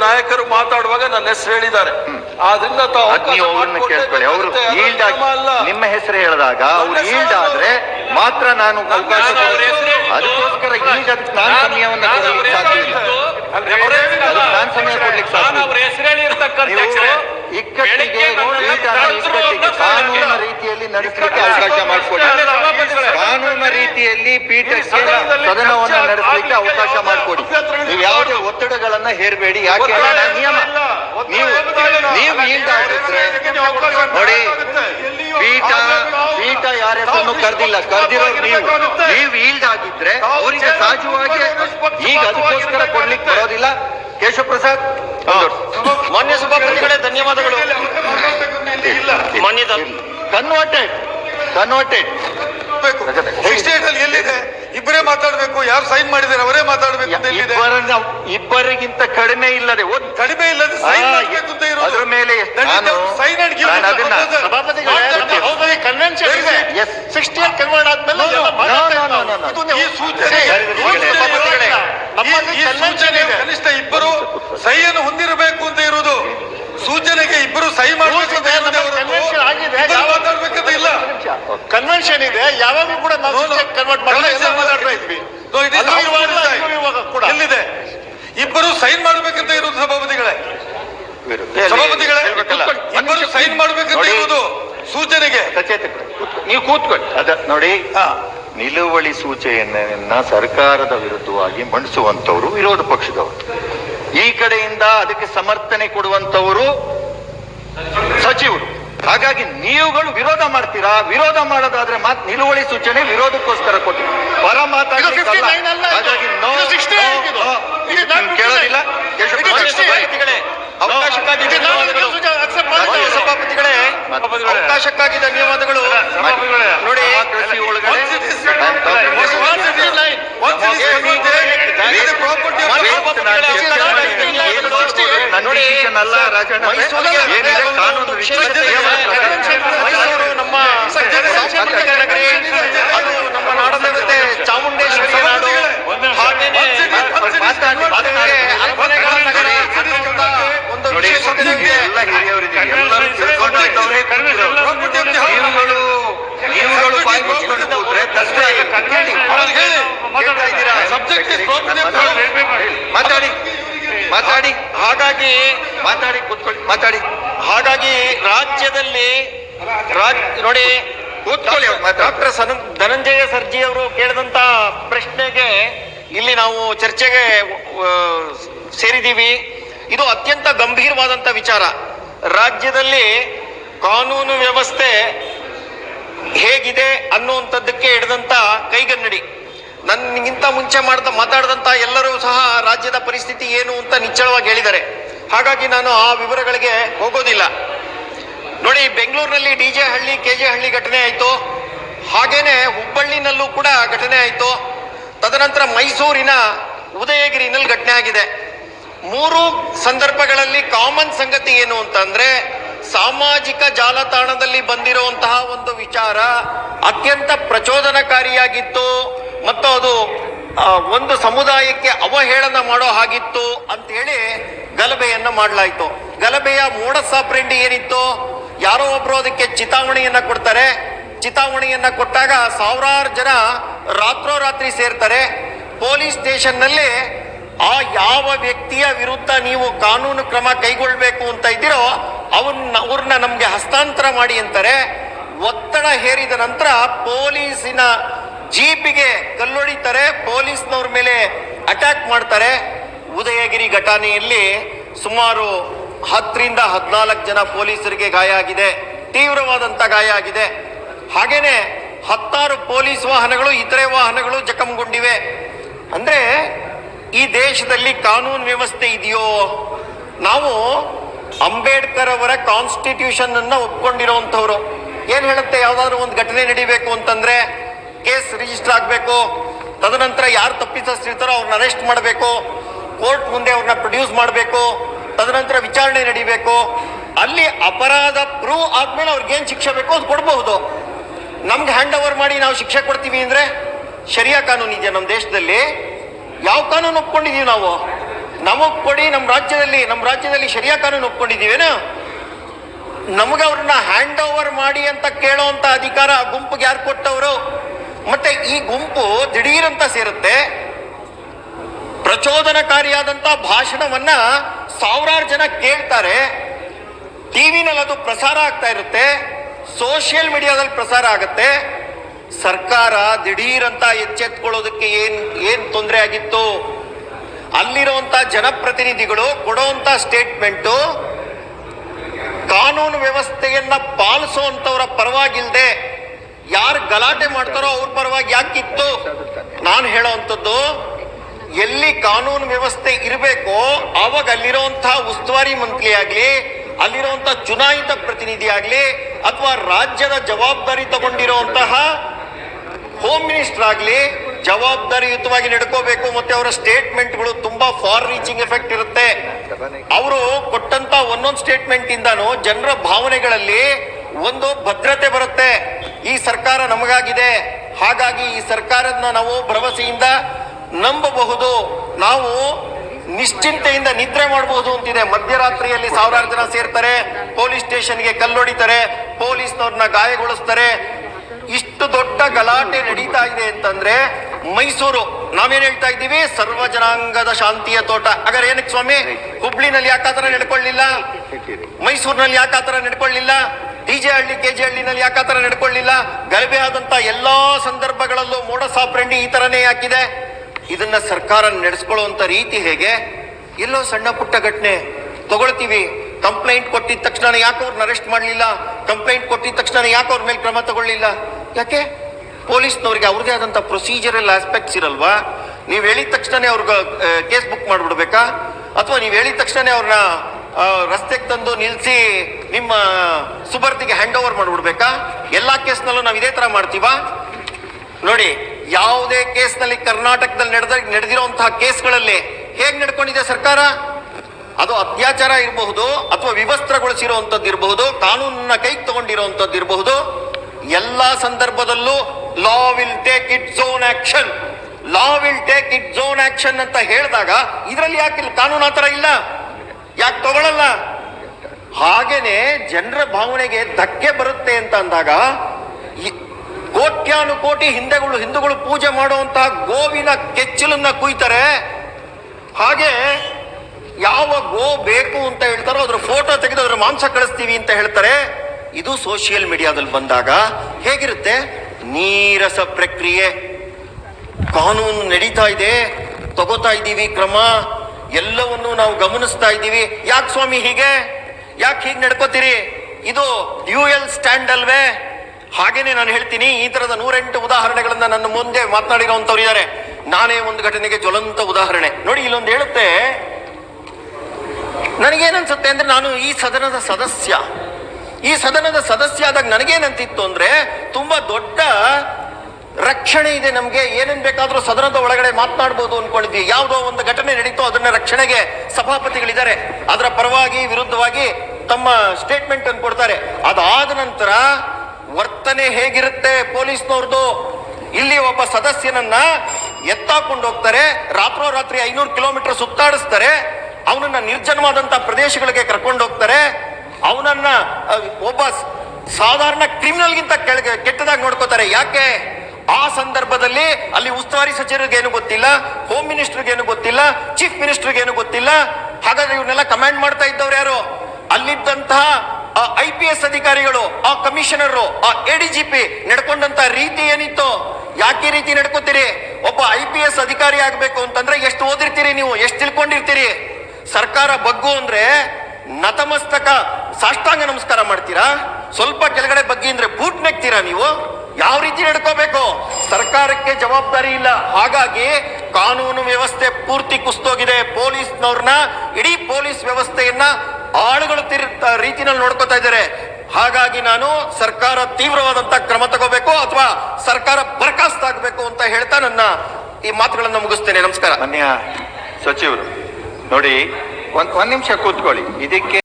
ನಾಯಕರು ಮಾತಾಡುವಾಗ ನನ್ನ ಹೆಸರು ಹೇಳಿದ್ದಾರೆ ಆದ್ರಿಂದ ತಾವು ಅದ್ ನೀವು ಅವ್ರನ್ನ ಮಾಡ್ಕೊಡ್ಲೇಬೇಕಾಗುತ್ತೆ. ಅವರು ಅದು ಈಲ್ಡ್ ನಿಮ್ಮ ಹೆಸರು ಹೇಳಿದಾಗ ಅವ್ರು ಈಲ್ಡ್ ಆದ್ರೆ ಮಾತ್ರ ನಾನು ಅವಕಾಶ. ಅದಕ್ಕೋಸ್ಕರ ಈಗ ಅದಕ್ಕೆ ನಾನು ನಾನು- ಸಮಯವನ್ನು ನಾನು ಕೊಡ್ಲಿಕ್ಕೆ ಸಾಧ್ಯ. ನಾನು ಸಮಯ ಸಾಧ್ಯ. ಇಕ್ಕಟ್ಟಿಗೆ ಇಕ್ಕಟ್ಟಿಗೆ ಕಾನೂನಿನ ರೀತಿಯಲ್ಲಿ ನಡೆಸಲಿಕ್ಕೆ ಅವಕಾಶ ಮಾಡಿಕೊಡಿ ರೀತಿಯಲ್ಲಿ ಪೀಠಕ್ಕೆ ಸದನವನ್ನು ನಡೆಸಲಿಕ್ಕೆ ಅವಕಾಶ ಮಾಡಿಕೊಡಿ ನೀವು ಯಾವುದೇ ಒತ್ತಡಗಳನ್ನ ಹೇರಬೇಡಿ ಯಾಕೆ ನಿಯಮ ನೀವು. ನೀವು ಈಲ್ಡ್ ಆಗಿದ್ರೆ ನೋಡಿ ಪೀಠ ಪೀಠ ಯಾರ ಹೆಸರನ್ನು ಕರೆದಿಲ್ಲ ಕರೆದಿರೋ ನೀವು ನೀವು ಈಲ್ಡ್ ಆಗಿದ್ರೆ ಅವರಿಗೆ ಸಹಜವಾಗಿ ಈಗ ಅದಕ್ಕೋಸ್ಕರ ಕೊಡ್ಲಿಕ್ಕೆ ಬರೋದಿಲ್ಲ ಕೇಶವ ಪ್ರಸಾದ್ ಮಾನ್ಯ ಸಭಾಪತಿಗಳೇ ಧನ್ಯವಾದಗಳು ಮಾನ್ಯದ ಕನ್ವರ್ಟೆಡ್ ಕನ್ವರ್ಟೆಡ್ ಸಿಕ್ಸ್ಟಿ ಏಟ್ ಅಲ್ಲಿ ಎಲ್ಲಿದೆ? ಇಬ್ಬರೇ ಮಾತಾಡ್ಬೇಕು. ಯಾರು ಸೈನ್ ಮಾಡಿದ್ದಾರೆ ಅವರೇ ಮಾತಾಡ್ಬೇಕು ಅಂತ ಎಲ್ಲಿದೆ? ಇಬ್ಬರಿಗಿಂತ ಕಡಿಮೆ ಇಲ್ಲದೆ ಒಂದು ಕಡಿಮೆ ಇಲ್ಲದೆ ಸೈನ್ ಅದರ ಅಂತ ಇರೋದು. ಅದ್ರ ಮೇಲೆ ಸೈನ್ ಅಂಡ್ ಗಿವ್ ನಾನು ಕನ್ವೆನ್ಷನ್ Yes. ಸಿಕ್ಸ್ಟಿ ಕನ್ವರ್ಟ್ ಆದ್ಮೇಲೆ ಎಲ್ಲ. ಇದು ಈ ಸೂಚನೆ ಸಭಾಪತಿಗಳೇ, ಇದೆ. ಕನಿಷ್ಠ ಇಬ್ಬರು ಸಹಿಯನ್ನು ಹೊಂದಿರಬೇಕು ಅಂತ ಇರುವುದು ಸೂಚನೆಗೆ ಇಬ್ಬರು ಸಹಿ ಮಾಡಬೇಕು ಅಂತ ಕನ್ವೆನ್ಷನ್ ಇದೆ ಯಾವಾಗಲೂ ಕೂಡ ನಾವು ಕನ್ವರ್ಟ್ ಮಾತಾಡ್ತಾ ಇದ್ವಿ. ಎಲ್ಲಿದೆ? ಇಬ್ಬರು ಸೈನ್ ಮಾಡ್ಬೇಕಂತ ಇರುವುದು ಸಭಾಪತಿಗಳೇ. ಸಭಾಪತಿಗಳೇ. ಇಬ್ಬರು ಸೈನ್ ಮಾಡ್ಬೇಕಂತ ಇರುವುದು ಸೂಚನೆಗೆ. ನೀವು ಕೂತ್ಕೊಳ್ಳಿ. ಅದ ನೋಡಿ. ನಿಲುವಳಿ ಸೂಚನೆಯನ್ನ ಸರ್ಕಾರದ ವಿರುದ್ಧವಾಗಿ ಮಂಡಿಸುವಂತವರು ವಿರೋಧ ಪಕ್ಷದವರು. ಈ ಕಡೆಯಿಂದ ಅದಕ್ಕೆ ಸಮರ್ಥನೆ ಕೊಡುವಂತವರು ಸಚಿವರು. ಹಾಗಾಗಿ ನೀವುಗಳು ವಿರೋಧ ಮಾಡ್ತೀರಾ? ವಿರೋಧ ಮಾಡೋದಾದ್ರೆ ಮಾತ್ ನಿಲುವಳಿ ಸೂಚನೆ ವಿರೋಧಕ್ಕೋಸ್ಕರ ಕೊಟ್ಟಿ ಪರ ಮಾತಾಡ್ಲಿಕ್ಕಲ್ಲ. 59 ಅಲ್ಲ. ಇದು. ಹಾಗಾಗಿ no, ಇದು 68 ಇದು. no, no. ಇದು ಇದು ನಿಮ್ಗೆ ಕೇಳೋದಿಲ್ಲ ಪ್ರಸಾದ್ ಅಲ್ಲ ಏನಿದೆ? ಕಾನೂನು ವಿಷಯ ಮೈಸೂರು ನಮ್ಮ ಅದು ನಮ್ಮ ಚಾಮುಂಡೇಶ್ವರಿ ನಾಡು ಹಾಗೇನೆ ಮಾತಾಡಿ ಅದಕ್ಕೆ ಅರಮನೆಗಳ ನಗರಿ ಅನ್ನುವಂಥ ಒಂದು ನೋಡಿ ವಿಶೇಷತೆ ಎಲ್ಲ ಹಿರಿಯವರಿದ್ದೀರಿ ಎಲ್ಲರೂ ತಿಳ್ಕೊಂಡಿದ್ದವರೇ ಕೂತಿರೋರು. ನೀವುಗಳು ನೀವುಗಳು ಬಾಯಿ ಮುಚ್ಕೊಂಡು ಕೂತ್ರೆ ಕಷ್ಟ ಆಗುತ್ತೆ. ಕೇಳಿ. ಅವ್ರಿಗೆ ಹೇಳಿ. ಕೇಳ್ತಾ ಇದ್ದೀರಾ? Subject is property of the- ಮಾತಾಡಿ ಮಾತಾಡಿ, ಹಾಗಾಗಿ ಮಾತಾಡಿ, ಕೂತ್ಕೊಳ್ಳಿ, ಮಾತಾಡಿ. ಹಾಗಾಗಿ ರಾಜ್ಯದಲ್ಲಿ ರಾಜ್, ನೋಡಿ, ಕೂತ್ಕೊಳ್ಳಿ. ಡಾಕ್ಟರ್ ಸನ, ಧನಂಜಯ ಸರ್ಜಿ ಅವರು ಕೇಳಿದಂತ ಪ್ರಶ್ನೆಗೆ ಇಲ್ಲಿ ನಾವು ಚರ್ಚೆಗೆ ಸೇರಿದೀವಿ ಸೇರಿದ್ದೀವಿ. ಇದು ಅತ್ಯಂತ ಗಂಭೀರವಾದಂತ ವಿಚಾರ. ರಾಜ್ಯದಲ್ಲಿ ಕಾನೂನು ವ್ಯವಸ್ಥೆ ಹೇಗಿದೆ ಅನ್ನುವಂಥದ್ದಕ್ಕೆ ಹಿಡಿದಂಥ ಕೈಗನ್ನಡಿ. ನನ್ಗಿಂತ ಮುಂಚೆ ಮಾಡ್ದ ಮಾತಾಡಿದಂಥ ಎಲ್ಲರೂ ಸಹ ರಾಜ್ಯದ ಪರಿಸ್ಥಿತಿ ಏನು ಅಂತ ನಿಚ್ಚಳವಾಗಿ ಹೇಳಿದ್ದಾರೆ. ಹಾಗಾಗಿ ನಾನು ಆ ವಿವರಗಳಿಗೆ ಹೋಗೋದಿಲ್ಲ. ನೋಡಿ, ಬೆಂಗಳೂರಿನಲ್ಲಿ D J Halli, K J Halli ಘಟನೆ ಆಯಿತು. ಹಾಗೇನೆ ಹುಬ್ಬಳ್ಳಿನಲ್ಲೂ ಕೂಡ ಘಟನೆ ಆಯಿತು. ತದನಂತರ ಮೈಸೂರಿನ ಉದಯಗಿರಿನಲ್ಲಿ ಘಟನೆ ಆಗಿದೆ. ಮೂರು ಸಂದರ್ಭಗಳಲ್ಲಿ ಕಾಮನ್ ಸಂಗತಿ ಏನು ಅಂತಂದ್ರೆ, ಸಾಮಾಜಿಕ ಜಾಲತಾಣದಲ್ಲಿ ಬಂದಿರುವಂತಹ ಒಂದು ವಿಚಾರ ಅತ್ಯಂತ ಪ್ರಚೋದನಕಾರಿಯಾಗಿತ್ತು. ಮತ್ತು ಅದು ಒಂದು ಸಮುದಾಯಕ್ಕೆ ಅವಹೇಳನ ಮಾಡೋ ಹಾಗಿತ್ತು ಅಂತ ಹೇಳಿ ಗಲಭೆಯನ್ನು ಮಾಡಲಾಯಿತು. ಗಲಭೆಯ ಮೋಡ ಸಾಪ್ರೆಂಡಿ ಏನಿತ್ತು, ಯಾರೋ ಒಬ್ರು ಅದಕ್ಕೆ ಚಿತಾವಣೆಯನ್ನ ಕೊಡ್ತಾರೆ. ಚಿತಾವಣೆಯನ್ನ ಕೊಟ್ಟಾಗ ಸಾವಿರಾರು ಜನ ರಾತ್ರೋರಾತ್ರಿ ಸೇರ್ತಾರೆ. ಪೊಲೀಸ್ ಸ್ಟೇಷನ್ನಲ್ಲಿ ಆ ಯಾವ ವ್ಯಕ್ತಿಯ ವಿರುದ್ಧ ನೀವು ಕಾನೂನು ಕ್ರಮ ಕೈಗೊಳ್ಬೇಕು ಅಂತ ಇದ್ದೀರೋ ಅವನ್ನ ಅವ್ರನ್ನ ನಮ್ಗೆ ಹಸ್ತಾಂತರ ಮಾಡಿ ಅಂತಾರೆ. ಒತ್ತಡ ಹೇರಿದ ನಂತರ ಪೊಲೀಸಿನ ಜೀಪಿಗೆ ಕಲ್ಲೊಡಿತಾರೆ ಪೊಲೀಸ್ನವ್ರ ಮೇಲೆ ಅಟ್ಯಾಕ್ ಮಾಡ್ತಾರೆ. ಉದಯಗಿರಿ ಘಟನೆಯಲ್ಲಿ ಸುಮಾರು ಹತ್ತರಿಂದ ಹದಿನಾಲ್ಕು ಜನ ಪೊಲೀಸರಿಗೆ ಗಾಯ ಆಗಿದೆ. ತೀವ್ರವಾದಂಥ ಗಾಯ ಆಗಿದೆ. ಹಾಗೇನೆ ಹತ್ತಾರು ಪೊಲೀಸ್ ವಾಹನಗಳು, ಇತರೆ ವಾಹನಗಳು ಜಖಂಗೊಂಡಿವೆ. ಅಂದರೆ ಈ ದೇಶದಲ್ಲಿ ಕಾನೂನು ವ್ಯವಸ್ಥೆ ಇದೆಯೋ? ನಾವು ಅಂಬೇಡ್ಕರ್ ಅವರ ಕಾನ್ಸ್ಟಿಟ್ಯೂಷನ್ ಅನ್ನ ಒಪ್ಕೊಂಡಿರೋಂಥವ್ರು. ಏನು ಹೇಳುತ್ತೆ? ಯಾವ್ದಾದ್ರು ಒಂದು ಘಟನೆ ನಡಿಬೇಕು ಅಂತಂದ್ರೆ ಕೇಸ್ ರಿಜಿಸ್ಟರ್ ಆಗಬೇಕು, ತದನಂತರ ಯಾರು ತಪ್ಪಿತಸ್ಥಿರ್ತಾರೋ ಅವ್ರನ್ನ ಅರೆಸ್ಟ್ ಮಾಡಬೇಕು, ಕೋರ್ಟ್ ಮುಂದೆ ಅವ್ರನ್ನ ಪ್ರೊಡ್ಯೂಸ್ ಮಾಡಬೇಕು, ತದನಂತರ ವಿಚಾರಣೆ ನಡಿಬೇಕು. ಅಲ್ಲಿ ಅಪರಾಧ ಪ್ರೂವ್ ಆದ್ಮೇಲೆ ಅವ್ರಿಗೆ ಏನ್ ಶಿಕ್ಷೆ ಬೇಕು ಅದು ಕೊಡಬಹುದು. ನಮ್ಗೆ ಹ್ಯಾಂಡ್ ಓವರ್ ಮಾಡಿ ನಾವು ಶಿಕ್ಷೆ ಕೊಡ್ತೀವಿ ಅಂದರೆ ಶರಿಯಾ ಕಾನೂನು ಇದೆಯಾ ನಮ್ಮ ದೇಶದಲ್ಲಿ? ಯಾವ ಕಾನೂನು ಒಪ್ಕೊಂಡಿದ್ದೀವಿ ನಾವು? ನಮಗೆ ಕೊಡಿ ನಮ್ಮ ರಾಜ್ಯದಲ್ಲಿ ನಮ್ಮ ರಾಜ್ಯದಲ್ಲಿ ಶರಿಯಾ ಕಾನೂನು ಒಪ್ಕೊಂಡಿದ್ದೀವೇನು? ನಮಗೆ ಅವ್ರನ್ನ ಹ್ಯಾಂಡ್ ಓವರ್ ಮಾಡಿ ಅಂತ ಕೇಳೋಂತ ಅಧಿಕಾರ ಆ ಗುಂಪಿಗೆ ಯಾರು ಕೊಟ್ಟವರು? ಮತ್ತೆ ಈ ಗುಂಪು ದಿಢೀರಂತ ಸೇರುತ್ತೆ. ಪ್ರಚೋದನಕಾರಿಯಾದಂತ ಭಾಷಣವನ್ನ ಸಾವಿರಾರು ಜನ ಕೇಳ್ತಾರೆ. ಟಿವಿನಲ್ಲಿ ಅದು ಪ್ರಸಾರ ಆಗ್ತಾ ಇರುತ್ತೆ. ಸೋಷಿಯಲ್ ಮೀಡಿಯಾದಲ್ಲಿ ಪ್ರಸಾರ ಆಗುತ್ತೆ. ಸರ್ಕಾರ ದಿಢೀರಂತ ಎಚ್ಚೆತ್ಕೊಳ್ಳೋದಕ್ಕೆ ಏನ್ ಏನ್ ತೊಂದರೆ ಆಗಿತ್ತು? ಅಲ್ಲಿರುವಂತ ಜನಪ್ರತಿನಿಧಿಗಳು ಕೊಡುವಂತ ಸ್ಟೇಟ್ಮೆಂಟು ಕಾನೂನು ವ್ಯವಸ್ಥೆಯನ್ನ ಪಾಲಿಸುವಂತವರ ಪರವಾಗಿಲ್ದೆ ಯಾರು ಗಲಾಟೆ ಮಾಡ್ತಾರೋ ಅವ್ರ ಪರವಾಗಿ ಯಾಕಿತ್ತು ನಾನು ಹೇಳೋವಂಥದ್ದು ಎಲ್ಲಿ ಕಾನೂನು ವ್ಯವಸ್ಥೆ ಇರಬೇಕೋ, ಆವಾಗ ಅಲ್ಲಿರುವಂತಹ ಉಸ್ತುವಾರಿ ಮಂತ್ರಿ ಆಗಲಿ ಅಲ್ಲಿರುವಂತಹ ಚುನಾಯಿತ ಪ್ರತಿನಿಧಿ ಆಗಲಿ, ಅಥವಾ ರಾಜ್ಯದ ಜವಾಬ್ದಾರಿ ತಗೊಂಡಿರುವಂತಹ ಹೋಮ್ ಮಿನಿಸ್ಟರ್ ಆಗಲಿ, ಜವಾಬ್ದಾರಿಯುತವಾಗಿ ನಡ್ಕೋಬೇಕು ಮತ್ತೆ ಅವರ ಸ್ಟೇಟ್ಮೆಂಟ್ಗಳು ತುಂಬಾ ಫಾರ್ ರೀಚಿಂಗ್ ಎಫೆಕ್ಟ್ ಇರುತ್ತೆ. ಅವರು ಕೊಟ್ಟಂತ ಒಂದೊಂದು ಸ್ಟೇಟ್ಮೆಂಟ್ ಇಂದಾನು ಜನರ ಭಾವನೆಗಳಲ್ಲಿ ಒಂದು ಭದ್ರತೆ ಬರುತ್ತೆ. ಸರ್ಕಾರ ನಮಗಾಗಿದೆ, ಹಾಗಾಗಿ ಈ ಸರ್ಕಾರದನ್ನ ನಾವು ಭರವಸೆಯಿಂದ ನಂಬಬಹುದು. ನಾವು ನಿಶ್ಚಿಂತೆಯಿಂದ ನಿದ್ರೆ ಮಾಡಬಹುದು ಅಂತಿದೆ. ಮಧ್ಯರಾತ್ರಿಯಲ್ಲಿ ಸಾವಿರಾರು ಜನ ಸೇರ್ತಾರೆ, ಪೊಲೀಸ್ ಸ್ಟೇಷನ್ಗೆ ಕಲ್ಲೊಡಿತಾರೆ ಪೊಲೀಸ್ನವ್ರನ್ನ ಗಾಯಗೊಳಿಸ್ತಾರೆ. ಇಷ್ಟು ದೊಡ್ಡ ಗಲಾಟೆ ನಡೀತಾ ಇದೆ ಅಂತಂದ್ರೆ ಮೈಸೂರು, ನಾವೇನ್ ಹೇಳ್ತಾ ಇದ್ದೀವಿ? ಸರ್ವ ಜನಾಂಗದ ಶಾಂತಿಯ ತೋಟ. ಹಾಗಾದ್ರೆ ಏನಕ್ಕೆ ಸ್ವಾಮಿ? ಹುಬ್ಳಿನಲ್ಲಿ ಯಾಕಾತರ ನಡ್ಕೊಳ್ಳಿಲ್ಲ? ಮೈಸೂರಿನಲ್ಲಿ ಯಾಕಾತರ ನಡ್ಕೊಳ್ಳಿಲ್ಲ? D J Halli, K J ಹಳ್ಳಿನಲ್ಲಿ ಯಾಕೆ ಆತರ ನಡ್ಕೊಳ್ಳಿಲ್ಲ? ಗಲಭೆ ಆದಂತ ಎಲ್ಲಾ ಸಂದರ್ಭಗಳಲ್ಲೂ ಮೋಡ ಸಾಪ್ರಂಡಿ ಈ ತರನೇ ಹಾಕಿದೆ ಇದನ್ನ ಸರ್ಕಾರ ನಡೆಸ್ಕೊಳ್ಳುವಂತ ರೀತಿ ಹೇಗೆ? ಎಲ್ಲೋ ಸಣ್ಣ ಪುಟ್ಟ ಘಟನೆ ತಗೊಳ್ತೀವಿ. ಕಂಪ್ಲೇಂಟ್ ಕೊಟ್ಟಿದ ತಕ್ಷಣ ಯಾಕೆ ಅವ್ರನ್ನ ಅರೆಸ್ಟ್ ಮಾಡಲಿಲ್ಲ? ಕಂಪ್ಲೇಂಟ್ ಕೊಟ್ಟಿದ ತಕ್ಷಣ ಯಾಕೆ ಅವ್ರ ಮೇಲೆ ಕ್ರಮ ತಗೊಳ್ಳಿಲ್ಲ? ಯಾಕೆ? ಪೊಲೀಸ್ನವ್ರಿಗೆ ಅವ್ರದೇ ಆದಂಥ ಪ್ರೊಸೀಜರಲ್ ಆಸ್ಪೆಕ್ಟ್ಸ್ ಇರಲ್ವಾ? ನೀವು ಹೇಳಿದ ತಕ್ಷಣ ಅವ್ರಿಗೆ ಕೇಸ್ ಬುಕ್ ಮಾಡಿಬಿಡ್ಬೇಕಾ? ಅಥವಾ ನೀವು ಹೇಳಿದ ತಕ್ಷಣ ಅವ್ರನ್ನ ರಸ್ತೆಗೆ ತಂದು ನಿಲ್ಲಿಸಿ ನಿಮ್ಮ ಸುಭರ್ತಿಗೆ ಹ್ಯಾಂಡ್ ಓವರ್ ಮಾಡಿಬಿಡ್ಬೇಕಾ? ಎಲ್ಲ ಕೇಸ್ನಲ್ಲೂ ನಾವು ಇದೇ ತರ ಮಾಡ್ತೀವಾ? ನೋಡಿ, ಯಾವುದೇ ಕೇಸ್ನಲ್ಲಿ ಕರ್ನಾಟಕದಲ್ಲಿ ನಡೆದ, ನಡೆದಿರುವಂತಹ ಕೇಸ್ಗಳಲ್ಲಿ ಹೇಗೆ ನಡ್ಕೊಂಡಿದೆ ಸರ್ಕಾರ? ಅದು ಅತ್ಯಾಚಾರ ಇರಬಹುದು ಅಥವಾ ವಿವಸ್ತ್ರಗೊಳಿಸಿರುವಂಥದ್ದು ಇರಬಹುದು ಕಾನೂನನ್ನ ಕೈಗೆ ತಗೊಂಡಿರುವಂತದ್ದು ಇರಬಹುದು. ಎಲ್ಲಾ ಸಂದರ್ಭದಲ್ಲೂ law will take its own action law will take its own action ಅಂತ ಹೇಳಿದಾಗ ಇದರಲ್ಲಿ ಯಾಕೆ ಇಲ್ಲ? ಕಾನೂನು ಆ ಥರ ಇಲ್ಲ? ಯಾಕೆ ತಗೊಳ್ಳಲ್ಲ ಹಾಗೇನೆ ಜನರ ಭಾವನೆಗೆ ಧಕ್ಕೆ ಬರುತ್ತೆ ಅಂತ ಅಂದಾಗ ಕೋಟ್ಯಾನು ಕೋಟಿ ಹಿಂದೆಗಳು ಹಿಂದೂಗಳು ಪೂಜೆ ಮಾಡುವಂತಹ ಗೋವಿನ ಕೆಚ್ಚಲನ್ನ ಕುಯ್ತಾರೆ. ಹಾಗೆ ಯಾವ ಗೋ ಬೇಕು ಅಂತ ಹೇಳ್ತಾರೋ ಅದ್ರ ಫೋಟೋ ತೆಗೆದು ಅದ್ರ ಮಾಂಸ ಕಳಿಸ್ತೀವಿ ಅಂತ ಹೇಳ್ತಾರೆ. ಇದು ಸೋಷಿಯಲ್ ಮೀಡಿಯಾದಲ್ಲಿ ಬಂದಾಗ ಹೇಗಿರುತ್ತೆ? ನೀರಸ ಪ್ರಕ್ರಿಯೆ. ಕಾನೂನು ನಡೀತಾ ಇದೆ. ತಗೋತಾ ಇದ್ದೀವಿ ಕ್ರಮ. ಎಲ್ಲವನ್ನು ನಾವು ಗಮನಿಸ್ತಾ ಇದ್ದೀವಿ. ಯಾಕೆ ಸ್ವಾಮಿ ಹೀಗೆ? ಯಾಕೆ ಹೀಗೆ ನಡ್ಕೋತೀರಿ? ಇದು ಯು ಎಲ್ ಸ್ಟ್ಯಾಂಡ್ ಅಲ್ವೇ ಹಾಗೇನೆ ನಾನು ಹೇಳ್ತೀನಿ, ಈ ತರದ ನೂರೆಂಟು ಉದಾಹರಣೆಗಳನ್ನ ನನ್ನ ಮುಂದೆ ಮಾತನಾಡಿರೋಂಥವ್ರು ಇದ್ದಾರೆ. ನಾನೇ ಒಂದು ಘಟನೆಗೆ ಜ್ವಲಂತ ಉದಾಹರಣೆ. ನೋಡಿ, ಇಲ್ಲೊಂದು ಹೇಳುತ್ತೆ. ನನಗೇನನ್ಸುತ್ತೆ ಅಂದ್ರೆ ನಾನು ಈ ಸದನದ ಸದಸ್ಯ. ಈ ಸದನದ ಸದಸ್ಯ ಆದಾಗ ನನಗೇನಂತಿತ್ತು ಅಂದ್ರೆ, ತುಂಬಾ ದೊಡ್ಡ ರಕ್ಷಣೆ ಇದೆ ನಮ್ಗೆ. ಏನೇನ್ ಬೇಕಾದ್ರೂ ಸದನದ ಒಳಗಡೆ ಮಾತನಾಡ್ಬೋದು ಅನ್ಕೊಂಡಿದ್ವಿ. ಯಾವುದೋ ಒಂದು ಘಟನೆ ನಡೀತೋ, ಅದನ್ನ ರಕ್ಷಣೆಗೆ ಸಭಾಪತಿಗಳಿದ್ದಾರೆ. ಅದರ ಪರವಾಗಿ, ವಿರುದ್ಧವಾಗಿ ತಮ್ಮ ಸ್ಟೇಟ್ಮೆಂಟ್ ಅನ್ನು ಕೊಡ್ತಾರೆ. ಅದಾದ ನಂತರ ವರ್ತನೆ ಹೇಗಿರುತ್ತೆ ಪೊಲೀಸ್ನವ್ರದ್ದು ಇಲ್ಲಿ ಒಬ್ಬ ಸದಸ್ಯನನ್ನ ಎತ್ತಾಕೊಂಡು ಹೋಗ್ತಾರೆ. ರಾತ್ರೋರಾತ್ರಿ ಐನೂರು ಕಿಲೋಮೀಟರ್ ಸುತ್ತಾಡಿಸ್ತಾರೆ. ಅವನನ್ನ ನಿರ್ಜನವಾದಂತ ಪ್ರದೇಶಗಳಿಗೆ ಕರ್ಕೊಂಡು ಹೋಗ್ತಾರೆ. ಅವನನ್ನ ಒಬ್ಬ ಸಾಧಾರಣ ಕ್ರಿಮಿನಲ್ಗಿಂತ ಕೆಳಗೆ, ಕೆಟ್ಟದಾಗಿ ನೋಡ್ಕೋತಾರೆ. ಯಾಕೆ? ಆ ಸಂದರ್ಭದಲ್ಲಿ ಅಲ್ಲಿ ಉಸ್ತುವಾರಿ ಸಚಿವರಿಗೆ ಏನು ಗೊತ್ತಿಲ್ಲ ಹೋಮ್ ಮಿನಿಸ್ಟರ್ಗೆ ಏನು ಗೊತ್ತಿಲ್ಲ ಚೀಫ್ ಮಿನಿಸ್ಟರ್ಗೆ ಏನು ಗೊತ್ತಿಲ್ಲ. ಹಾಗಾದ್ರೆ ಇವನ್ನೆಲ್ಲ ಕಮಾಂಡ್ ಮಾಡ್ತಾ ಇದ್ದವ್ರು ಯಾರು? ಅಲ್ಲಿದ್ದಂತಹ ಆ ಐ ಪಿ ಎಸ್ ಅಧಿಕಾರಿಗಳು, ಆ ಕಮಿಷನರು, ಆ ಎ ಡಿ ಜಿ ಪಿ ನಡ್ಕೊಂಡಂತ ರೀತಿ ಏನಿತ್ತು, ಯಾಕೆ ರೀತಿ ನಡ್ಕೋತೀರಿ? ಒಬ್ಬ ಐ ಪಿ ಎಸ್ ಅಧಿಕಾರಿ ಆಗ್ಬೇಕು ಅಂತಂದ್ರೆ ಎಷ್ಟು ಓದಿರ್ತೀರಿ ನೀವು? ಎಷ್ಟು ತಿಳ್ಕೊಂಡಿರ್ತೀರಿ? ಸರ್ಕಾರ ಬಗ್ಗು ಅಂದ್ರೆ ನತಮಸ್ತಕ ಸಾಷ್ಟಾಂಗ ನಮಸ್ಕಾರ ಮಾಡ್ತೀರಾ? ಸ್ವಲ್ಪ ಕೆಳಗಡೆ ಬಗ್ಗಿ ಅಂದ್ರೆ ಬೂಟ್ ನೆಕ್ತೀರಾ ನೀವು? ಯಾವ ರೀತಿ ನಡ್ಕೋಬೇಕು? ಸರ್ಕಾರಕ್ಕೆ ಜವಾಬ್ದಾರಿ ಇಲ್ಲ. ಹಾಗಾಗಿ ಕಾನೂನು ವ್ಯವಸ್ಥೆ ಪೂರ್ತಿ ಕುಸ್ತೋಗಿದೆ ಪೊಲೀಸ್ನವ್ರನ್ನ, ಇಡೀ ಪೊಲೀಸ್ ವ್ಯವಸ್ಥೆಯನ್ನ ಆಳುಗಳು ರೀತಿನಲ್ಲಿ ನೋಡ್ಕೋತಾ ಇದ್ದಾರೆ. ಹಾಗಾಗಿ ನಾನು ಸರ್ಕಾರ ತೀವ್ರವಾದಂತ ಕ್ರಮ ತಗೋಬೇಕು ಅಥವಾ ಸರ್ಕಾರ ಬರ್ಖಾಸ್ತ ಆಗ್ಬೇಕು ಅಂತ ಹೇಳ್ತಾ ನನ್ನ ಈ ಮಾತುಗಳನ್ನು ಮುಗಿಸ್ತೇನೆ. ನಮಸ್ಕಾರ. ಮಾನ್ಯ ಸಚಿವರು, ನೋಡಿ, ಒಂದ್ ಒಂದ್ ನಿಮಿಷ ಕೂತ್ಕೊಳ್ಳಿ. ಇದಕ್ಕೆ